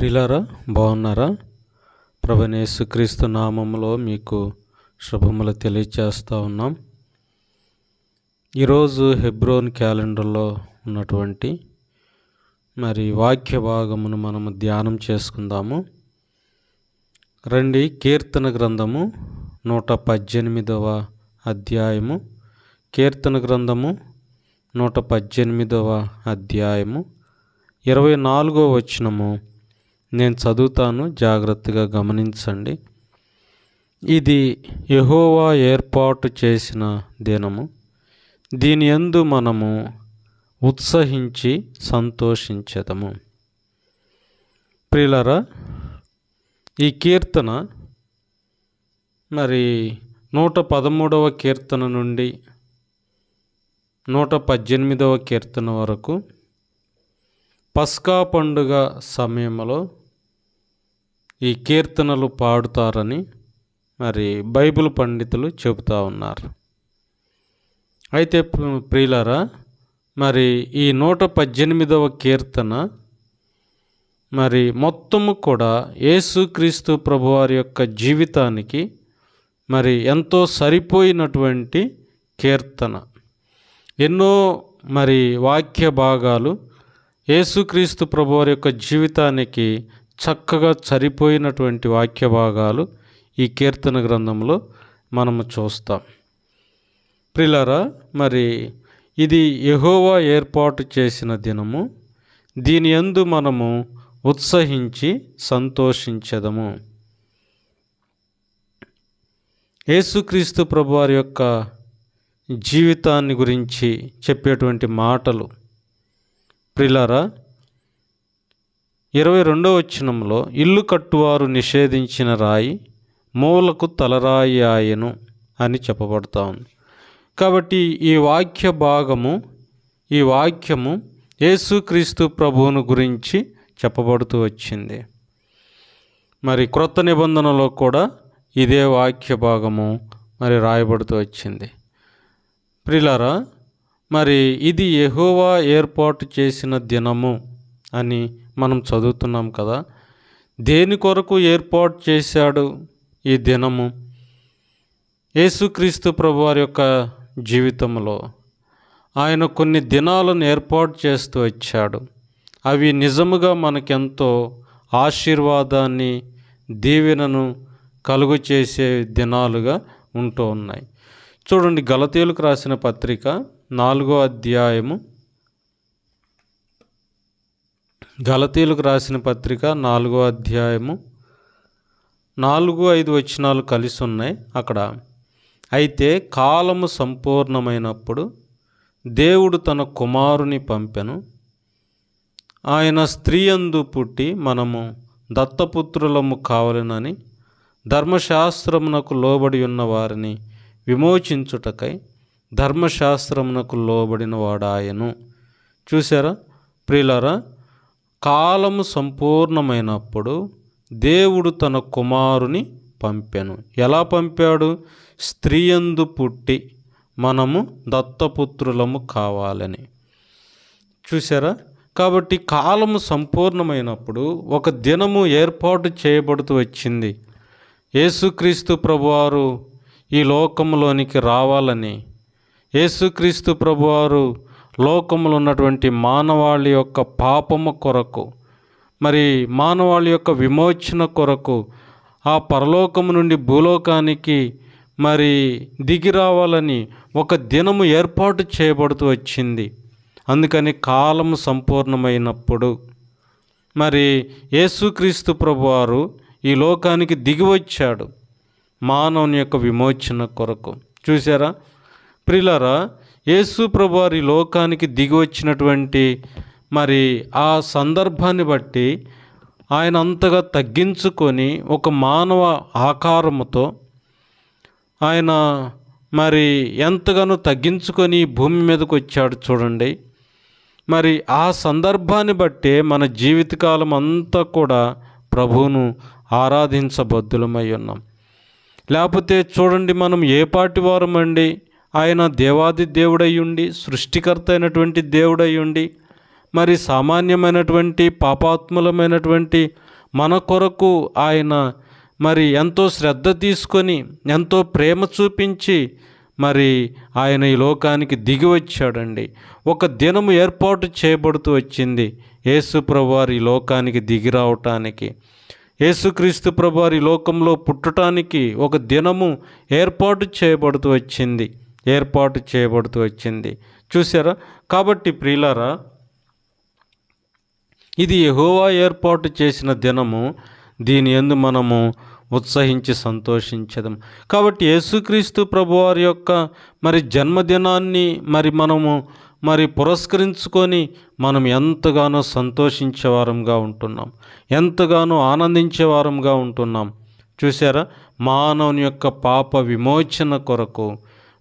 ప్రిలరా బాగున్నారా? ప్రభనేసుక్రీస్తు నామంలో మీకు శుభములు తెలియచేస్తూ ఉన్నాం. ఈరోజు హెబ్రోన్ క్యాలెండర్లో ఉన్నటువంటి మరి వాక్య భాగమును మనము ధ్యానం చేసుకుందాము. రండి కీర్తన గ్రంథము నూట పద్దెనిమిదవ అధ్యాయము. కీర్తన గ్రంథము నూట పద్దెనిమిదవ అధ్యాయము. ఇరవై నాలుగో వచనము. నేను చదువుతాను జాగ్రత్తగా గమనించండి. ఇది యహోవా ఏర్పాటు చేసిన దినము. దీని ఎందు మనము ఉత్సహించి సంతోషించదము. ప్రిలరా ఈ కీర్తన మరి నూట పదమూడవ కీర్తన నుండి నూట పద్దెనిమిదవ కీర్తన వరకు పస్కా పండుగ సమయంలో ఈ కీర్తనలు పాడుతారని మరి బైబిల్ పండితులు చెబుతూ ఉన్నారు. అయితే ప్రి- ప్రియులారా మరి ఈ నూట పద్దెనిమిదవ కీర్తన మరి మొత్తము కూడా యేసుక్రీస్తు ప్రభువారి యొక్క జీవితానికి మరి ఎంతో సరిపోయినటువంటి కీర్తన. ఎన్నో మరి వాక్య భాగాలు యేసుక్రీస్తు ప్రభువారి యొక్క జీవితానికి చక్కగా సరిపోయినటువంటి వాక్య భాగాలు ఈ కీర్తన గ్రంథంలో మనము చూస్తాం. ప్రిలరా మరి ఇది యహోవా ఏర్పాటు చేసిన దినము. దీని యందు మనము ఉత్సహించి సంతోషించదము. యేసుక్రీస్తు ప్రభువారి యొక్క జీవితాన్ని గురించి చెప్పేటువంటి మాటలు. ప్రిలరా ఇరవై రెండవ వచనంలో ఇల్లు కట్టువారు నిషేధించిన రాయి మూలకు తలరాయి ఆయను అని చెప్పబడతా ఉంది. కాబట్టి ఈ వాక్య భాగము ఈ వాక్యము యేసుక్రీస్తు ప్రభువును గురించి చెప్పబడుతూ వచ్చింది. మరి క్రొత్త నిబంధనలో కూడా ఇదే వాక్య భాగము మరి రాయబడుతూ వచ్చింది. ప్రిలారా మరి ఇది ఎహోవా ఏర్పాటు చేసిన దినము అని మనం చదువుతున్నాం కదా దేని కొరకు ఏర్పాటు చేశాడు ఈ దినము? యేసుక్రీస్తు ప్రభువారి యొక్క జీవితంలో ఆయన కొన్ని దినాలను ఏర్పాటు చేస్తూ వచ్చాడు. అవి నిజముగా మనకెంతో ఆశీర్వాదాన్ని దీవెనను కలుగు చేసే దినాలుగా ఉంటూ ఉన్నాయి. చూడండి గలతీయులకు రాసిన పత్రిక నాలుగో అధ్యాయము గలతీలకు రాసిన పత్రిక నాలుగో అధ్యాయము నాలుగు ఐదు వచనాలు కలిసి ఉన్నాయి అక్కడ. అయితే కాలము సంపూర్ణమైనప్పుడు దేవుడు తన కుమారుని పంపెను. ఆయన స్త్రీయందు పుట్టి మనము దత్తపుత్రులము కావలనని ధర్మశాస్త్రమునకు లోబడి ఉన్న వారిని విమోచించుటకై ధర్మశాస్త్రమునకు లోబడిన వాడాయను. చూసారా ప్రియులారా? కాలము సంపూర్ణమైనప్పుడు దేవుడు తన కుమారుని పంపెను. ఎలా పంపాడు? స్త్రీయందు పుట్టి మనము దత్తపుత్రులము కావాలని. చూసారా కాబట్టి కాలము సంపూర్ణమైనప్పుడు ఒక దినము ఏర్పాటు చేయబడుతూ వచ్చింది. యేసుక్రీస్తు ప్రభువారు ఈ లోకంలోనికి రావాలని. యేసుక్రీస్తు ప్రభువారు లోకములు ఉన్నటువంటి మానవాళి యొక్క పాపము కొరకు మరి మానవాళి యొక్క విమోచన కొరకు ఆ పరలోకము నుండి భూలోకానికి మరి దిగి రావాలని ఒక దినము ఏర్పాటు చేయబడుతూ వచ్చింది. అందుకని కాలము సంపూర్ణమైనప్పుడు మరి యేసుక్రీస్తు ప్రభువారు ఈ లోకానికి దిగి వచ్చాడు మానవుని యొక్క విమోచన కొరకు. చూసారా ప్రిలరా యేసు ప్రభువారు లోకానికి దిగి వచ్చినటువంటి మరి ఆ సందర్భాన్ని బట్టి ఆయన అంతగా తగ్గించుకొని ఒక మానవ ఆకారముతో ఆయన మరి ఎంతగానో తగ్గించుకొని భూమి మీదకి వచ్చాడు చూడండి. మరి ఆ సందర్భాన్ని బట్టే మన జీవితకాలం అంతా కూడా ప్రభువును ఆరాధించబద్దులమై ఉన్నాం. లేకపోతే చూడండి మనం ఏ పాటి వారమండి? ఆయన దేవాది దేవుడయ్యుండి సృష్టికర్త అయినటువంటి దేవుడయ్యుండి మరి సామాన్యమైనటువంటి పాపాత్ములమైనటువంటి మన కొరకు ఆయన మరి ఎంతో శ్రద్ధ తీసుకొని ఎంతో ప్రేమ చూపించి మరి ఆయన ఈ లోకానికి దిగి వచ్చాడండి. ఒక దినము ఏర్పాటు చేయబడుతూ వచ్చింది యేసు ప్రభువారు ఈ లోకానికి దిగి రావటానికి. యేసుక్రీస్తు ప్రభువారి లోకంలో పుట్టడానికి ఒక దినము ఏర్పాటు చేయబడుతూ వచ్చింది. ఏర్పాటు చేయబడుతూ వచ్చింది. చూసారా కాబట్టి ప్రియులారా ఇది యెహోవా ఏర్పాటు చేసిన దినము. దీని ఎందు మనము ఉత్సహించి సంతోషించదాం కాబట్టి యేసుక్రీస్తు ప్రభువారి యొక్క మరి జన్మదినాన్ని మరి మనము మరి పురస్కరించుకొని మనం ఎంతగానో సంతోషించే వారంగా ఉంటున్నాం. ఎంతగానో ఆనందించే వారంగా ఉంటున్నాం. చూసారా మానవుని యొక్క పాప విమోచన కొరకు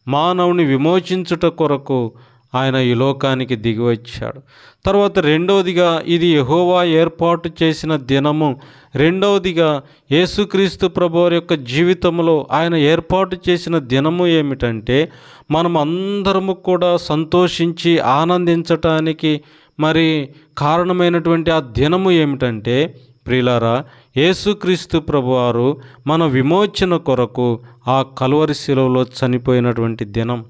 మానవుని విమోచించుట కొరకు ఆయన ఈ లోకానికి దిగి వచ్చాడు తర్వాత రెండవదిగా ఇది యహోవా ఏర్పాటు చేసిన దినము. రెండవదిగా యేసుక్రీస్తు ప్రభువారి యొక్క జీవితంలో ఆయన ఏర్పాటు చేసిన దినము ఏమిటంటే మనం అందరము కూడా సంతోషించి ఆనందించటానికి మరి కారణమైనటువంటి ఆ దినము ఏమిటంటే ప్రియులారా యేసుక్రీస్తు ప్రభువారు మన విమోచన కొరకు ఆ కలువరి శిలువలో చనిపోయినటువంటి దినం.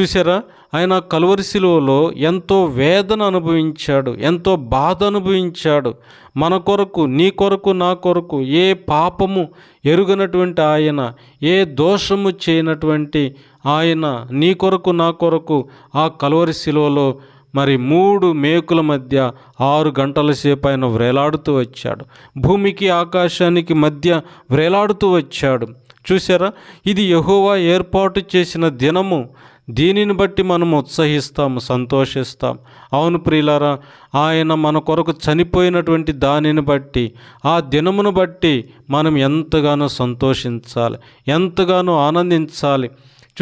చూసారా ఆయన కలువరి శిలువలో ఎంతో వేదన అనుభవించాడు ఎంతో బాధ అనుభవించాడు. మన కొరకు నీ కొరకు నా కొరకు ఏ పాపము ఎరుగనటువంటి ఆయన ఏ దోషము చేయనటువంటి ఆయన నీ కొరకు నా కొరకు ఆ కలువరి శిలువలో మరి మూడు మేకుల మధ్య ఆరు గంటల సేపు ఆయన వ్రేలాడుతూ వచ్చాడు. భూమికి ఆకాశానికి మధ్య వ్రేలాడుతూ వచ్చాడు. చూసారా ఇది యహోవా ఏర్పాటు చేసిన దినము. దీనిని బట్టి మనం ఉత్సహిస్తాము సంతోషిస్తాం అవును ప్రియులారా ఆయన మన కొరకు చనిపోయినటువంటి దానిని బట్టి ఆ దినమును బట్టి మనం ఎంతగానో సంతోషించాలి ఎంతగానో ఆనందించాలి.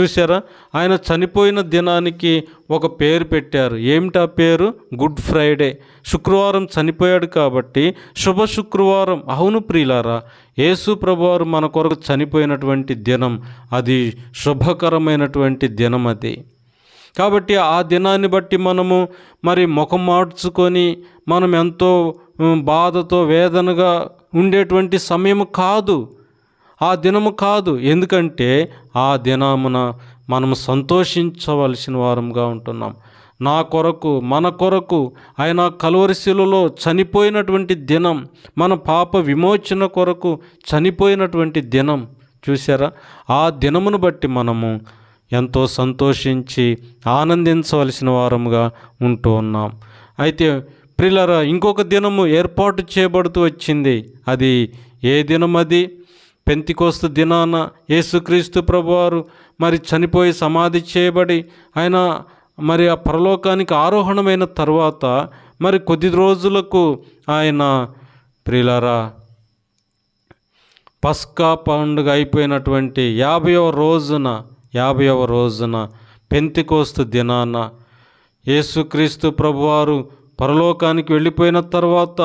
చూసారా ఆయన చనిపోయిన దినానికి ఒక పేరు పెట్టారు. ఏమిటి ఆ పేరు? Good Friday. శుక్రవారం చనిపోయాడు కాబట్టి శుభ శుక్రవారం. అవును ప్రియులారా యేసు ప్రభువారు మన కొరకు చనిపోయినటువంటి దినం అది శుభకరమైనటువంటి దినం అది. కాబట్టి ఆ దినాన్ని బట్టి మనము మరి ముఖం మార్చుకొని మనం ఎంతో బాధతో వేదనగా ఉండేటువంటి సమయం కాదు. ఆ దినము కాదు. ఎందుకంటే ఆ దినమున మనము సంతోషించవలసిన వారంగా ఉంటున్నాం. నా కొరకు మన కొరకు ఆయన కలువరిశిలలో చనిపోయినటువంటి దినం మన పాప విమోచన కొరకు చనిపోయినటువంటి దినం చూసారా ఆ దినమును బట్టి మనము ఎంతో సంతోషించి ఆనందించవలసిన వారముగా ఉంటూ ఉన్నాం. అయితే ప్రిలరా ఇంకొక దినము ఏర్పాటు చేయబడుతూ వచ్చింది. అది ఏ దినం అది పెంతికోస్తు దినాన యేసుక్రీస్తు ప్రభువారు మరి చనిపోయి సమాధి చేయబడి ఆయన మరి ఆ పరలోకానికి ఆరోహణమైన తర్వాత మరి కొద్ది రోజులకు ఆయన ప్రిలరా పస్కా పండుగ అయిపోయినటువంటి యాభైవ రోజున యాభైవ రోజున పెంతికోస్తు దినాన యేసుక్రీస్తు ప్రభువారు పరలోకానికి వెళ్ళిపోయిన తర్వాత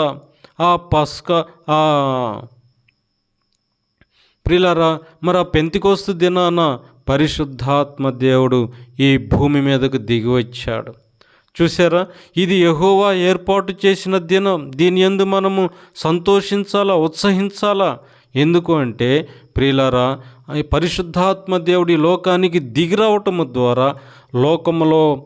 ఆ పస్కా ఆ ప్రిలరా మరి ఆ పెంతికోస్తు దినాన పరిశుద్ధాత్మ దేవుడు ఈ భూమి మీదకు దిగి వచ్చాడు చూసారా ఇది యహోవా ఏర్పాటు చేసిన దినం. దీని ఎందు మనము సంతోషించాలా ఉత్సహించాలా? ఎందుకు అంటే ప్రియులారా పరిశుద్ధాత్మ దేవుడి లోకానికి దిగిరావటము ద్వారా లోకములో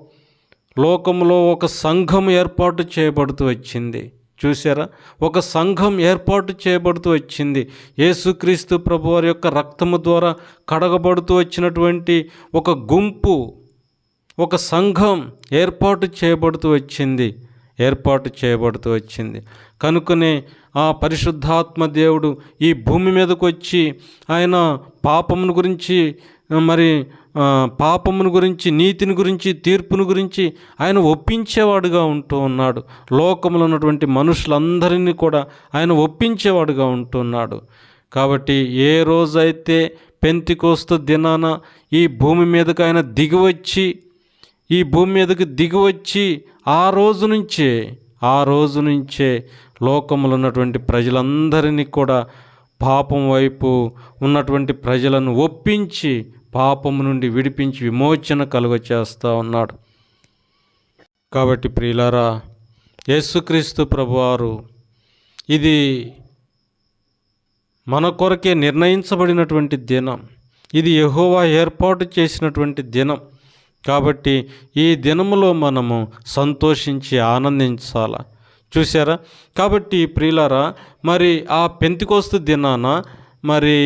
లోకములో ఒక సంఘం ఏర్పాటు చేయబడుతూ వచ్చింది. చూసారా ఒక సంఘం ఏర్పాటు చేయబడుతూ వచ్చింది. యేసుక్రీస్తు ప్రభువారి యొక్క రక్తము ద్వారా కడగబడుతూ వచ్చినటువంటి ఒక గుంపు ఒక సంఘం ఏర్పాటు చేయబడుతూ వచ్చింది. ఏర్పాటు చేయబడుతూ వచ్చింది. కనుకనే ఆ పరిశుద్ధాత్మ దేవుడు ఈ భూమి మీదకు వచ్చి ఆయన పాపమును గురించి మరి పాపమును గురించి నీతిని గురించి తీర్పును గురించి ఆయన ఒప్పించేవాడుగా ఉంటూ ఉన్నాడు. లోకంలో ఉన్నటువంటి మనుషులందరినీ కూడా ఆయన ఒప్పించేవాడుగా ఉంటున్నాడు కాబట్టి ఏ రోజైతే పెంతికోస్తు దినాన ఈ భూమి మీదకు ఆయన దిగివచ్చి ఈ భూమి మీదకి దిగివచ్చి ఆ రోజు నుంచే ఆ రోజు నుంచే లోకంలో ఉన్నటువంటి ప్రజలందరినీ కూడా పాపం వైపు ఉన్నటువంటి ప్రజలను ఒప్పించి పాపము నుండి విడిపించి విమోచన కలుగ చేస్తూ ఉన్నాడు. కాబట్టి ప్రియులారా యేసుక్రీస్తు ప్రభువారు ఇది మన కొరకే నిర్ణయించబడినటువంటి దినం. ఇది యహోవా ఏర్పాటు చేసినటువంటి దినం. కాబట్టి ఈ దినములో మనము సంతోషించి ఆనందించాల? చూసారా కాబట్టి ప్రియులారా మరి ఆ పెంతికోస్తు దినాన మరి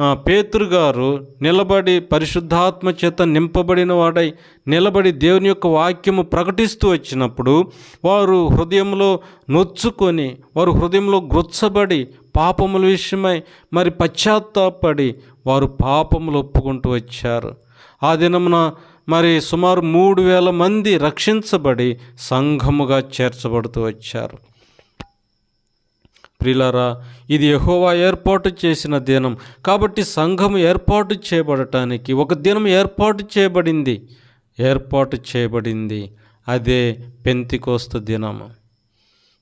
పేతురు గారు నిలబడి పరిశుద్ధాత్మ చేత నింపబడిన వాడై నిలబడి దేవుని యొక్క వాక్యము ప్రకటిస్తూ వచ్చినప్పుడు వారు హృదయంలో నొచ్చుకొని వారు హృదయంలో గ్రొచ్చబడి పాపముల విషయమై మరి పశ్చాత్తాపడి వారు పాపములు ఒప్పుకుంటూ వచ్చారు. ఆ దినమున మరి సుమారు మూడు వేల మంది రక్షించబడి సంఘముగా చేర్చబడుతూ వచ్చారు. ప్రిలారా ఇది యహోవా ఏర్పాటు చేసిన దినం. కాబట్టి సంఘం ఏర్పాటు చేయబడటానికి ఒక దినం ఏర్పాటు చేయబడింది. ఏర్పాటు చేయబడింది. అదే పెంతికోస్తు దినము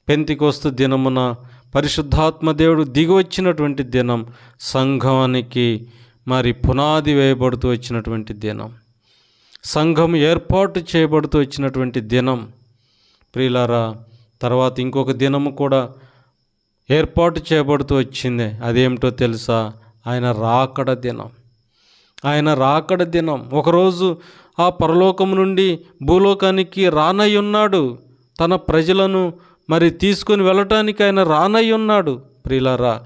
పెంతికోస్తు దినమున పరిశుద్ధాత్మ దేవుడు దిగి వచ్చినటువంటి దినం. సంఘానికి మరి పునాది వేయబడుతూ వచ్చినటువంటి దినం. సంఘం ఏర్పాటు చేయబడుతూ వచ్చినటువంటి దినం. ప్రియులారా తర్వాత ఇంకొక దినము కూడా ఏర్పాటు చేయబడుతూ వచ్చింది. అదేమిటో తెలుసా? ఆయన రాకడ దినం. ఆయన రాకడ దినం. ఒకరోజు ఆ పరలోకం నుండి భూలోకానికి రానై ఉన్నాడు తన ప్రజలను మరి తీసుకొని వెళ్ళటానికి ఆయన రానై ఉన్నాడు ప్రియులారా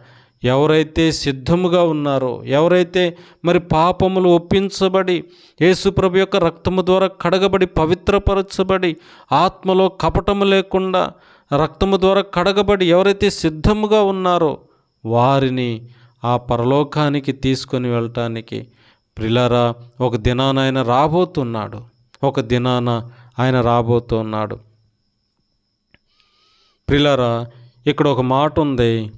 ఎవరైతే సిద్ధముగా ఉన్నారో ఎవరైతే మరి పాపములు ఒప్పించబడి యేసుప్రభు యొక్క రక్తము ద్వారా కడగబడి పవిత్రపరచబడి ఆత్మలో కపటము లేకుండా రక్తము ద్వారా కడగబడి ఎవరైతే సిద్ధముగా ఉన్నారో వారిని ఆ పరలోకానికి తీసుకొని వెళ్ళటానికి ప్రిలరా ఒక దినాన ఆయన రాబోతున్నాడు. ఒక దినాన ఆయన రాబోతున్నాడు. ప్రిలరా ఇక్కడ ఒక మాట ఉంది.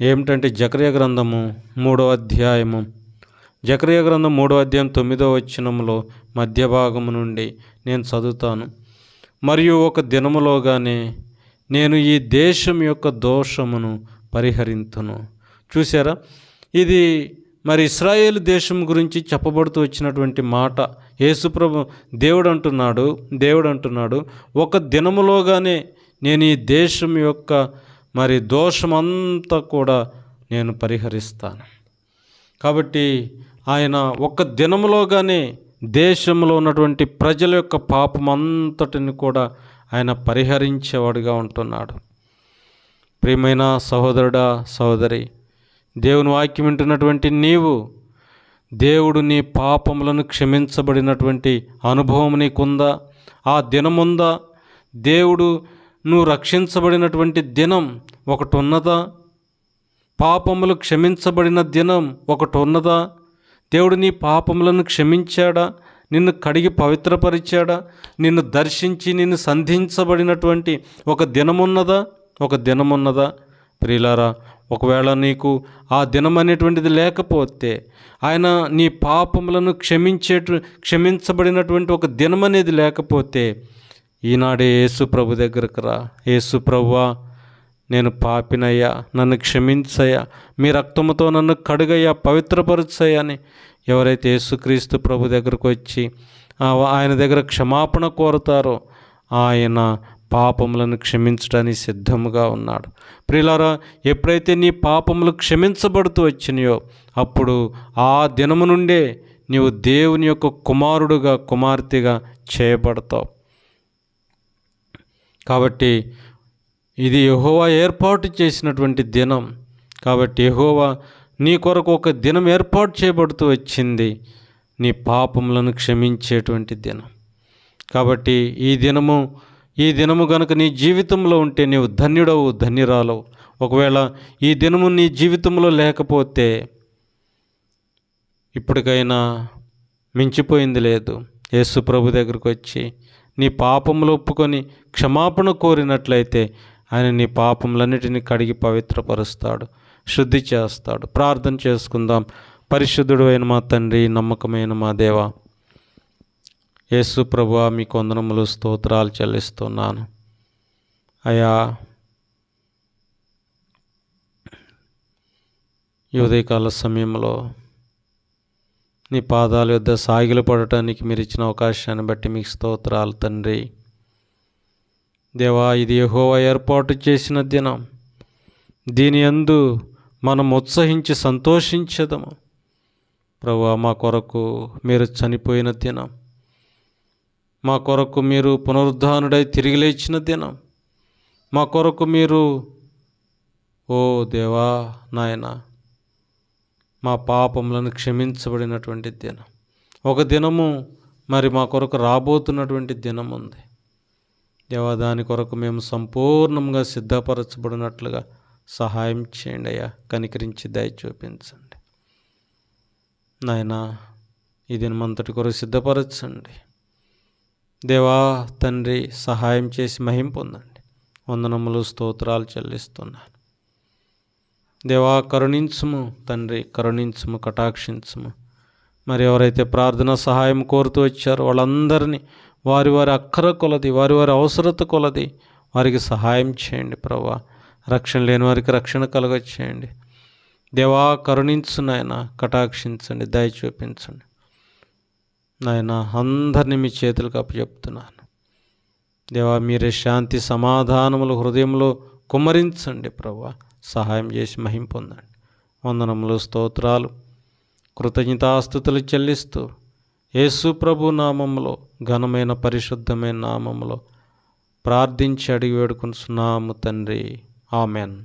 ఏమిటంటే జక్రియ గ్రంథము మూడో అధ్యాయము. జక్రియ గ్రంథం మూడో అధ్యాయం తొమ్మిదో వచనంలో మధ్య భాగము నుండి నేను చదువుతాను. మరియు ఒక దినములోగానే నేను ఈ దేశం యొక్క దోషమును పరిహరింతును. చూసారా ఇది మరి ఇస్రాయేల్ దేశం గురించి చెప్పబడుతూ వచ్చినటువంటి మాట. యేసుప్రభు దేవుడు అంటున్నాడు దేవుడు అంటున్నాడు ఒక దినములోగానే నేను ఈ దేశం యొక్క మరి దోషమంతా కూడా నేను పరిహరిస్తాను. కాబట్టి ఆయన ఒక్క దినములోగానే దేశంలో ఉన్నటువంటి ప్రజల యొక్క పాపం అంతటిని కూడా ఆయన పరిహరించేవాడుగా ఉంటున్నాడు. ప్రియమైన సహోదరుడా సహోదరి దేవుని వాక్యం వింటున్నటువంటి నీవు దేవుడు నీ పాపములను క్షమించబడినటువంటి అనుభవం నీకుందా? ఆ దినముందా? దేవుడు నువ్వు రక్షించబడినటువంటి దినం ఒకటి ఉన్నదా పాపములు క్షమించబడిన దినం ఒకటి ఉన్నదా దేవుడు నీ పాపములను క్షమించాడా? నిన్ను కడిగి పవిత్రపరిచాడా? నిన్ను దర్శించి నిన్ను సంధించబడినటువంటి ఒక దినమున్నదా? ఒక దినమున్నదా? ప్రియులారా ఒకవేళ నీకు ఆ దినం అనేటువంటిది లేకపోతే ఆయన నీ పాపములను క్షమించే క్షమించబడినటువంటి ఒక దినం అనేది లేకపోతే ఈనాడే యేసు ప్రభు దగ్గరకు రా. యేసు ప్రభువా నేను పాపినయ్యా నన్ను క్షమించయ్యా మీ రక్తముతో నన్ను కడుగయ్యా పవిత్రపరచయ్యా అని ఎవరైతే యేసుక్రీస్తు ప్రభు దగ్గరకు వచ్చి ఆయన దగ్గర క్షమాపణ కోరుతారో ఆయన పాపములను క్షమించడానికి సిద్ధముగా ఉన్నాడు. ప్రియులారా ఎప్పుడైతే నీ పాపములు క్షమించబడుతూ వచ్చినాయో అప్పుడు ఆ దినము నుండే నీవు దేవుని యొక్క కుమారుడుగా కుమార్తెగా చేయబడతావు. కాబట్టి ఇది యహోవా ఏర్పాటు చేసినటువంటి దినం. కాబట్టి యహోవా నీ కొరకు ఒక దినం ఏర్పాటు చేయబడుతూ వచ్చింది. నీ పాపములను క్షమించేటువంటి దినం. కాబట్టి ఈ దినము ఈ దినము గనుక నీ జీవితంలో ఉంటే నీవు ధన్యుడవు ధన్యురాలవు. ఒకవేళ ఈ దినము నీ జీవితంలో లేకపోతే ఇప్పటికైనా మించిపోయింది లేదు. యేసు ప్రభు దగ్గరకు వచ్చి నీ పాపములు ఒప్పుకొని క్షమాపణ కోరినట్లయితే ఆయన నీ పాపములన్నిటిని కడిగి పవిత్రపరుస్తాడు శుద్ధి చేస్తాడు. ప్రార్థన చేసుకుందాం. పరిశుద్ధుడు అయిన మా తండ్రి నమ్మకమైన మా దేవ యేసు ప్రభు మీ కొందనములు స్తోత్రాలు చెల్లిస్తున్నాను. అయా ఈ ఉదయకాల సమయంలో నీ పాదాల యొద్ద సాగిలు పడటానికి మీరు ఇచ్చిన అవకాశాన్ని బట్టి మీకు స్తోత్రాలు తండ్రి. దేవా ఇది యెహోవా ఏర్పాటు చేసిన దినం. దీని యందు మనం ఉత్సహించి సంతోషించదము. ప్రభు మా కొరకు మీరు చనిపోయిన దినం. మా కొరకు మీరు పునరుద్ధానుడై తిరిగి లేచిన దినం. మా కొరకు మీరు ఓ దేవా నాయన మా పాపములను క్షమించబడినటువంటి దినం. ఒక దినము మరి మా కొరకు రాబోతున్నటువంటి దినం ఉంది దేవా దాని కొరకు మేము సంపూర్ణంగా సిద్ధపరచబడినట్లుగా సహాయం చేయండి అయ్యా. కనికరించి దయ చూపించండి. నాయనా ఈ దినమంతటి కొరకు సిద్ధపరచండి. దేవా తండ్రి సహాయం చేసి మహిం పొందండి. వందనములు స్తోత్రాలు చెల్లిస్తున్నాను. దేవా కరుణించుము. తండ్రి కరుణించుము కటాక్షించుము. మరి ఎవరైతే ప్రార్థన సహాయం కోరుతూ వచ్చారో వాళ్ళందరినీ వారి వారి అక్కర కొలది వారి వారి అవసరత కొలది వారికి సహాయం చేయండి ప్రభా. రక్షణ లేని వారికి రక్షణ కలగచేయండి. దేవా కరుణించు నాయన కటాక్షించండి దయ చూపించండి. నాయన అందరినీ మీ చేతులకు అప్పచెప్తున్నాను. దేవా మీరే శాంతి సమాధానములు హృదయంలో కుమ్మరించండి ప్రభా. సహాయం చేసి మహిం పొందండి. వందనములు స్తోత్రాలు కృతజ్ఞతాస్థుతులు చెల్లిస్తూ యేసు ప్రభు నామములో ఘనమైన పరిశుద్ధమైన నామములో ప్రార్థించి అడిగి వేడుకుంటున్నాము తండ్రి. ఆమెన్.